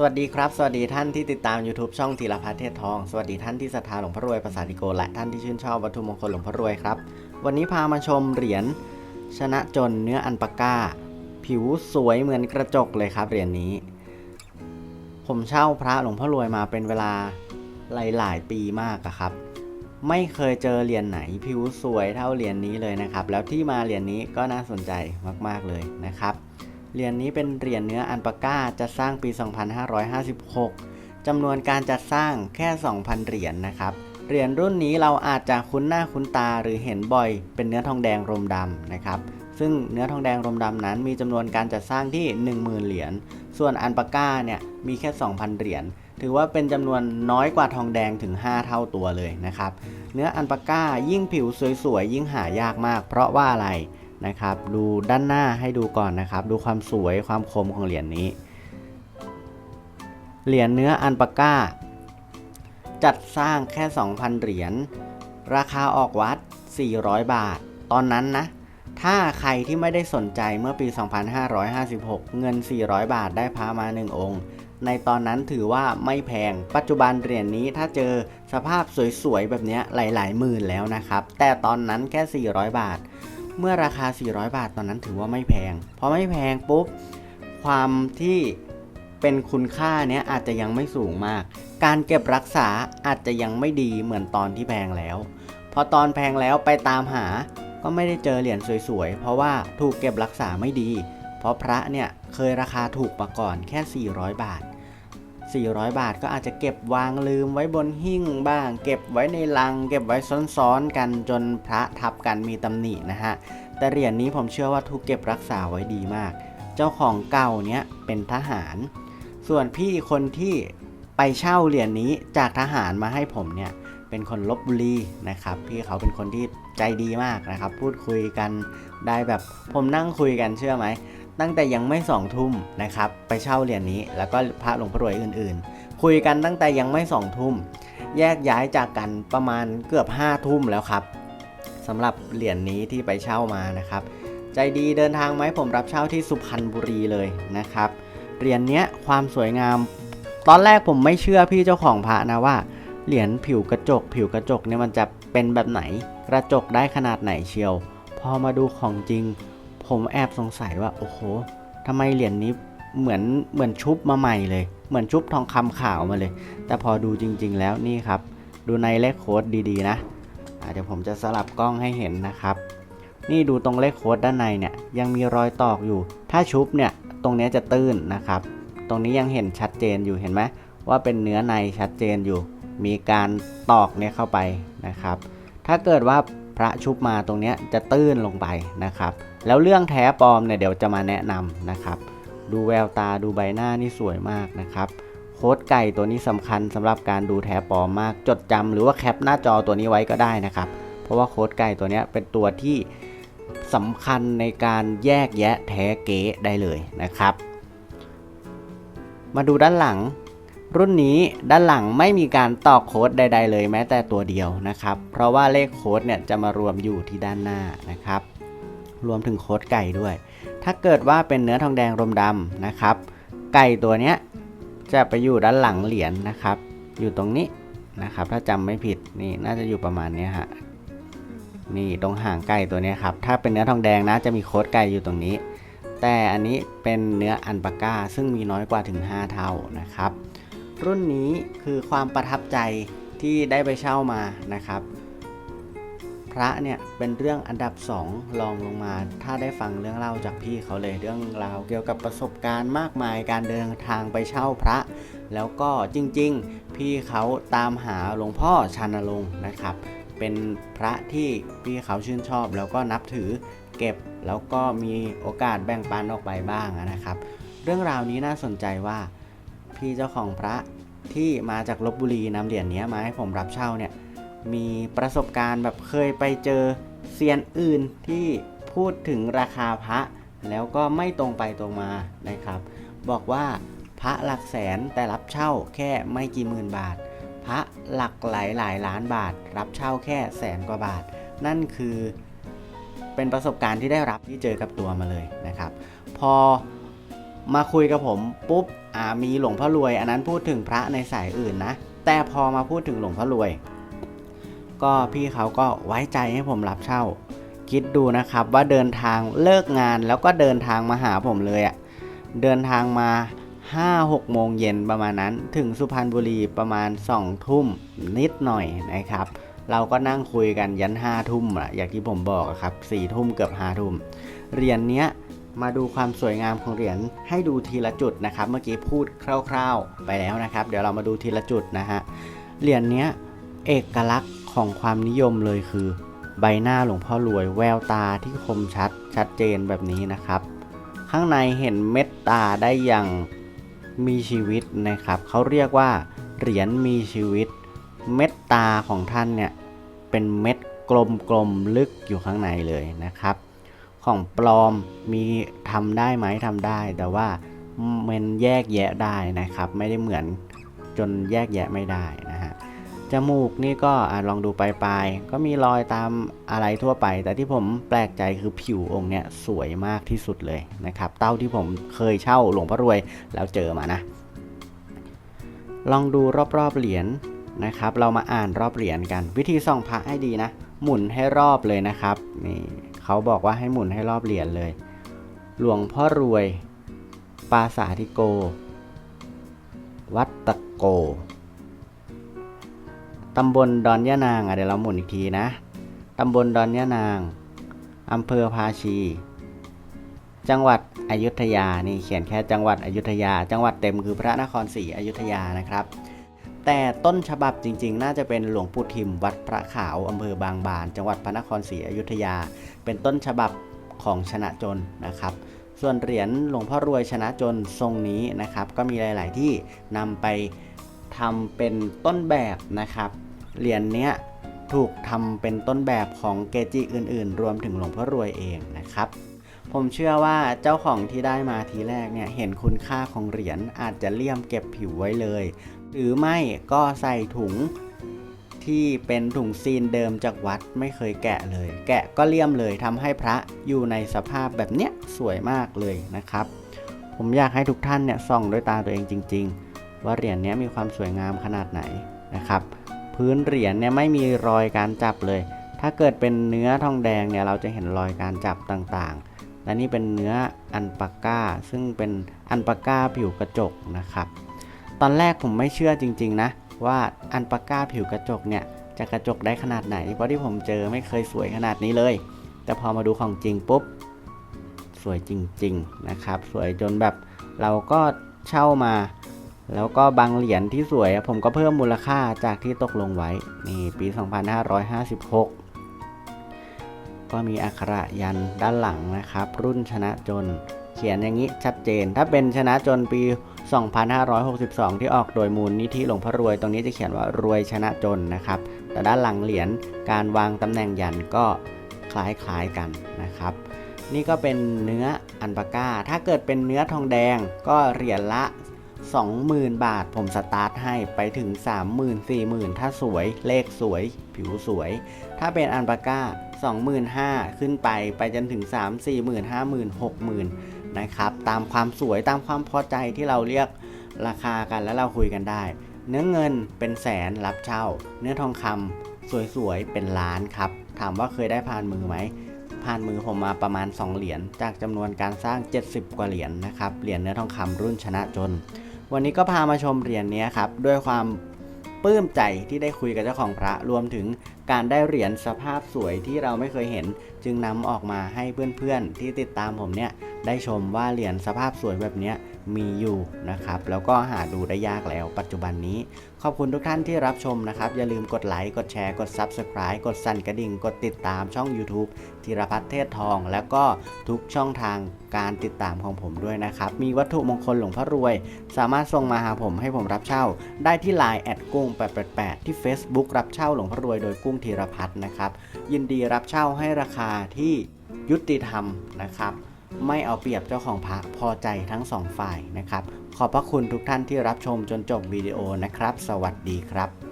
สวัสดีครับ สวัสดีท่านที่ติดตาม YouTube ช่องธีรพัฒน์เทศทอง สวัสดีท่านที่ศรัทธาหลวงพ่อรวยภาษาติโก และท่านที่ชื่นชอบวัตถุมงคลหลวงพ่อรวยครับ วันนี้พามาชมเหรียญชนะจนเนื้ออันปาก้า ผิวสวยเหมือนกระจกเลยครับเหรียญนี้ ผมเช่าพระหลวงพ่อรวยมาเป็นเวลาหลาย ๆ ปีมากอะครับ ไม่เคยเจอเหรียญไหนผิวสวยเท่าเหรียญนี้เลยนะครับ แล้วที่มาเหรียญนี้ก็น่าสนใจมาก ๆ เลยนะครับ เหรียญนี้เป็นเหรียญเนื้ออันปาก้าจะสร้างปี 2556จำนวนการจัดสร้างแค่ 2,000 เหรียญนะครับ เหรียญรุ่นนี้เราอาจจะคุ้นหน้าคุ้นตาหรือเห็นบ่อยเป็นเนื้อทองแดงรมดำนะครับซึ่งเนื้อทองแดงรมดำนั้นมีจำนวนการจัดสร้างที่ 10,000 เหรียญ ส่วนอันปาก้าเนี่ยมีแค่ 2,000 เหรียญ ถือว่าเป็นจำนวนน้อยกว่าทองแดงถึง 5 เท่าตัวเลยนะครับ เนื้ออันปาก้ายิ่งผิวสวยๆ ยิ่งหายากมาก เพราะว่าอะไร นะครับ ดูด้านหน้าให้ดูก่อนนะครับ ดูความสวยความคมของเหรียญนี้ เหรียญเนื้ออันปาก้า จัดสร้างแค่ 2,000 เหรียญ ราคาออกวัด 400 บาท ตอนนั้นนะ ถ้าใครที่ไม่ได้สนใจเมื่อปี 2556 เงิน 400 บาทได้พระมา 1 องค์ ในตอนนั้นถือว่าไม่แพง ปัจจุบันเหรียญนี้ถ้าเจอสภาพสวยๆ แบบนี้หลายๆหมื่นแล้วนะครับ แต่ตอนนั้นแค่ 400 บาท เมื่อราคา 400 บาทตอนนั้นถือว่าไม่แพงพอไม่แพงปุ๊บความที่เป็นคุณค่าเนี้ยอาจจะยังไม่สูงมาก การเก็บรักษาอาจจะยังไม่ดีเหมือนตอนที่แพงแล้ว พอตอนแพงแล้วไปตามหาก็ไม่ได้เจอเหรียญสวยๆ เพราะว่าถูกเก็บรักษาไม่ดี เพราะพระเนี่ยเคยราคาถูกมาก่อนแค่ 400 บาท 400 บาทก็อาจจะเก็บวางลืมไว้บนหิ้งบ้าง เก็บไว้ในลัง เก็บไว้ซ้อนๆกันจนพระทับกันมีตำหนินะฮะ แต่เหรียญนี้ผมเชื่อว่าถูกเก็บรักษาไว้ดีมาก เจ้าของเก่าเนี้ยเป็นทหาร ส่วนพี่คนที่ไปเช่าเหรียญนี้จากทหารมาให้ผมเนี่ยเป็นคนลบบุรีนะครับ พี่เขาเป็นคนที่ใจดีมากนะครับ พูดคุยกันได้แบบผมนั่งคุยกันเชื่อไหม ตั้งแต่ยังไม่สองทุ่มนะครับไปเช่าเหรียญนี้ แล้วก็พระหลวงพ่อรวยอื่นๆ คุยกันตั้งแต่ยังไม่สองทุ่มแยกย้ายจากกันประมาณเกือบห้าทุ่มแล้วครับสำหรับเหรียญนี้ที่ไปเช่ามานะครับ ใจดีเดินทางไหมผมรับเช่าที่สุพรรณบุรีเลยนะครับเหรียญเนี้ยความสวยงาม ตอนแรกผมไม่เชื่อพี่เจ้าของพระนะว่าเหรียญผิวกระจก ผิวกระจกเนี่ยมันจะเป็นแบบไหน กระจกได้ขนาดไหนเชียว พอมาดูของจริง ผมแอบสงสัยว่าโอ้โหทำไมเหรียญนี้เหมือนเหมือนชุบมาใหม่เลย เหมือนชุบทองคำขาวมาเลย แต่พอดูจริง ๆ แล้วนี่ครับ ดูในเลขโค้ดดีๆนะเดี๋ยวผมจะสลับกล้องให้เห็นนะครับ นี่ดูตรงเลขโค้ดด้านในเนี่ยยังมีรอยตอกอยู่ ถ้าชุบเนี่ยตรงนี้จะตื้นนะครับ ตรงนี้ยังเห็นชัดเจนอยู่เห็นไหมว่าเป็นเนื้อในชัดเจนอยู่ มีการตอกเนี่ยเข้าไปนะครับ ถ้าเกิดว่า พระชุบมาตรงนี้จะตื้นลงไปนะครับ แล้วเรื่องแท้ปลอมเนี่ยเดี๋ยวจะมาแนะนำนะครับ ดูแววตาดูใบหน้านี่สวยมากนะครับโค้ดไก่ตัวนี้สำคัญสำหรับการดูแท้ปลอมมาก จดจำหรือว่าแคปหน้าจอตัวนี้ไว้ก็ได้นะครับ เพราะว่าโค้ดไก่ตัวนี้เป็นตัวที่สำคัญในการแยกแยะแท้เก๋ได้เลยนะครับ มาดูด้านหลัง รุ่นนี้ด้านหลังไม่มีการตอกโค้ดใด ๆ เลยแม้แต่ตัวเดียวนะครับ เพราะว่าเลขโค้ดเนี่ยจะมารวมอยู่ที่ด้านหน้านะครับ รวมถึงโค้ดไก่ด้วย ถ้าเกิดว่าเป็นเนื้อทองแดงรมดำนะครับ ไก่ตัวเนี้ยจะไปอยู่ด้านหลังเหรียญนะครับ อยู่ตรงนี้นะครับ ถ้าจำไม่ผิดนี่น่าจะอยู่ประมาณนี้ฮะนี่ตรงห่างไก่ตัวเนี้ยครับ ถ้าเป็นเนื้อทองแดงนะจะมีโค้ดไก่อยู่ตรงนี้ แต่อันนี้เป็นเนื้ออันปาก้าซึ่งมีน้อยกว่าถึง 5 เท่านะครับ รุ่นนี้คือความประทับใจที่ได้ไปเช่ามานะครับ พระเนี่ยเป็นเรื่องอันดับ2รองลงมา ถ้าได้ฟังเรื่องเล่าจากพี่เขาเลยเรื่องราวเกี่ยวกับประสบการณ์มากมายการเดินทางไปเช่าพระ แล้วก็จริงๆ พี่เขาตามหาหลวงพ่อชานลงค์นะครับ เป็นพระที่พี่เขาชื่นชอบ แล้วก็นับถือเก็บแล้วก็มีโอกาสแบ่งปันออกไปบ้างนะครับ เรื่องราวนี้น่าสนใจว่าพี่เจ้าของพระ ที่มาจากลบบุรีนำเหรียญนี้มาให้ผมรับเช่าเนี่ยมีประสบการณ์แบบเคยไปเจอเซียนอื่นที่พูดถึงราคาพระ แล้วก็ไม่ตรงไปตรงมานะครับ บอกว่าพระหลักแสนแต่รับเช่าแค่ไม่กี่หมื่นบาท พระหลักหลายหลายล้านบาท รับเช่าแค่แสนกว่าบาท นั่นคือเป็นประสบการณ์ที่ได้รับที่เจอกับตัวมาเลยนะครับ พอ มาคุยกับผมปุ๊บอ่ามีหลวงพ่อรวย อันนั้นพูดถึงพระในสายอื่นนะ แต่พอมาพูดถึงหลวงพ่อรวย ก็พี่เขาก็ไว้ใจให้ผมรับเช่า คิดดูนะครับว่าเดินทางเลิกงานแล้วก็เดินทางมาหาผมเลยอะ่ะเดินทางมา5-6โมงเย็นประมาณนั้นถึงสุพรรณบุรีประมาณ2ทุ่มนิดหน่อยนะครับ เราก็นั่งคุยกันยัน5ทุ่มอะอย่างที่ผมบอกครับ4ทุ่มเกือบ5ทุ่มเรียญเนี้ย มาดูความสวยงามของเหรียญให้ดูทีละจุดนะครับ เมื่อกี้พูดคร่าว ๆ ไปแล้วนะครับ เดี๋ยวเรามาดูทีละจุดนะฮะ เหรียญเนี้ยเอกลักษณ์ของความนิยมเลยคือ ใบหน้าหลวงพ่อรวยแววตาที่คมชัดชัดเจนแบบนี้นะครับ ข้างในเห็นเม็ดตาได้อย่างมีชีวิตนะครับ เขาเรียกว่าเหรียญมีชีวิต เม็ดตาของท่านเนี่ยเป็นเม็ดกลมๆลึกอยู่ข้างในเลยนะครับ ของปลอมมีทำได้ไหมทำได้ แต่ว่ามันแยกแยะได้นะครับ ไม่ได้เหมือนจนแยกแยะไม่ได้นะฮะจมูกนี่ก็อลองดูปลายๆก็มีรอยตามอะไรทั่วไป แต่ที่ผมแปลกใจคือผิวองค์เนี้ยสวยมากที่สุดเลยนะครับ เต้าที่ผมเคยเช่าหลวงพ่อรวยแล้วเจอมานะ ลองดูรอบๆเหรียญนะครับ เรามาอ่านรอบเหรียญกัน วิธีส่องพระให้ดีนะ หมุนให้รอบเลยนะครับนี่ เขาบอกว่าให้หมุนให้รอบเหรียญเลย หลวงพ่อรวย ปาสาธิโก วัดตะโก ตำบลดอนยะนางอะเดี๋ยวเราหมุนอีกทีนะ ตำบลดอนยะนาง อำเภอภาชี จังหวัดอยุธยา นี่เขียนแค่จังหวัดอยุธยา จังหวัดเต็มคือพระนครศรีอยุธยานะครับ แต่ต้นฉบับจริงๆ น่าจะเป็นหลวงปู่ทิมวัดพระขาวอำเภอบางบาน จังหวัดพระนครศรีอยุธยา เป็นต้นฉบับของชนะจนนะครับ ส่วนเหรียญหลวงพ่อรวยชนะจนทรงนี้นะครับ ก็มีหลายๆที่นำไปทำเป็นต้นแบบนะครับ เหรียญเนี้ยถูกทำเป็นต้นแบบของเกจิอื่นๆ รวมถึงหลวงพ่อรวยเองนะครับผมเชื่อว่าเจ้าของที่ได้มาทีแรกเนี่ยเห็นคุณค่าของเหรียญอาจจะเลี่ยมเก็บผิวไว้เลย หรือไม่ก็ใส่ถุงที่เป็นถุงซีนเดิมจากวัดไม่เคยแกะเลย แกะก็เลี่ยมเลยทำให้พระอยู่ในสภาพแบบเนี้ยสวยมากเลยนะครับ ผมอยากให้ทุกท่านเนี่ยส่องด้วยตาตัวเองจริง ๆ ว่าเหรียญเนี้ยมีความสวยงามขนาดไหนนะครับ พื้นเหรียญเนี่ยไม่มีรอยการจับเลย ถ้าเกิดเป็นเนื้อทองแดงเนี่ยเราจะเห็นรอยการจับต่างๆและนี่เป็นเนื้ออันปาก้า ซึ่งเป็นอันปาก้าผิวกระจกนะครับ ตอนแรกผมไม่เชื่อจริง ๆ นะ ว่าอันปาก้าผิวกระจกเนี่ย จะกระจกได้ขนาดไหน เพราะที่ผมเจอไม่เคยสวยขนาดนี้เลย แต่พอมาดูของจริงปุ๊บ สวยจริง ๆ นะครับ สวยจนแบบเราก็เช่ามา แล้วก็บางเหรียญที่สวย ผมก็เพิ่มมูลค่าจากที่ตกลงไว้ นี่ปี 2556 ก็มีอักขระยันด้านหลังนะครับ รุ่นชนะจน เขียนอย่างนี้ชัดเจน ถ้าเป็นชนะจนปี 2562 ที่ออกโดยมูลนิธิหลวงพ่อรวย ตรงนี้จะเขียนว่ารวยชนะจนนะครับ แต่ด้านหลังเหรียญการวางตำแหน่งยันก็คล้ายๆกันนะครับ นี่ก็เป็นเนื้ออันปาก้า ถ้าเกิดเป็นเนื้อทองแดงก็เหรียญละ 20,000 บาท ผมสตาร์ทให้ไปถึง 30,000 40,000 ถ้าสวยเลขสวย ผิวสวย ถ้าเป็นอันปาก้า 25,000 ขึ้นไปไปจนถึง 3 4 0 0 0 0 50,000 60,000 นะครับ ตามความสวยตามความพอใจที่เราเรียกราคากันแล้วเราคุยกันได้ เนื้อเงินเป็นแสนรับเช่า เนื้อทองคำสวยๆเป็นล้านครับ ถามว่าเคยได้ผ่านมือไหมผ่านมือผมมาประมาณ 2 เหรียญจากจำนวนการสร้าง 70 กว่าเหรียญนะครับเหรียญเนื้อทองคำรุ่นชนะจน วันนี้ก็พามาชมเหรียญนี้ครับด้วยความปลื้มใจที่ได้คุยกับเจ้าของพระรวมถึง การได้เหรียญสภาพสวยที่เราไม่เคยเห็น จึงนำออกมาให้เพื่อนๆ ที่ติดตามผมเนี่ยได้ชมว่าเหรียญสภาพสวยแบบนี้มีอยู่นะครับ แล้วก็หาดูได้ยากแล้วปัจจุบันนี้ ขอบคุณทุกท่านที่รับชมนะครับ อย่าลืมกดไลค์กดแชร์กด Subscribe กดสั่นกระดิ่ง กดติดตามช่อง YouTube ธีรพัฒน์เทศทอง แล้วก็ทุกช่องทางการติดตามของผมด้วยนะครับ มีวัตถุมงคลหลวงพ่อรวย สามารถส่งมาหาผมให้ผมรับเช่า ได้ที่ Line แอดกุ้ง888ที่ Facebook รับเช่าหลวงพ่อรวยโดยกุ้งธีรพัฒน์นะครับ ยินดีรับเช่าให้ราคาที่ยุติธรรมนะครับ ไม่เอาเปรียบเจ้าของพระพอใจทั้งสองฝ่ายนะครับ ขอบพระคุณทุกท่านที่รับชมจนจบวิดีโอนะครับ สวัสดีครับ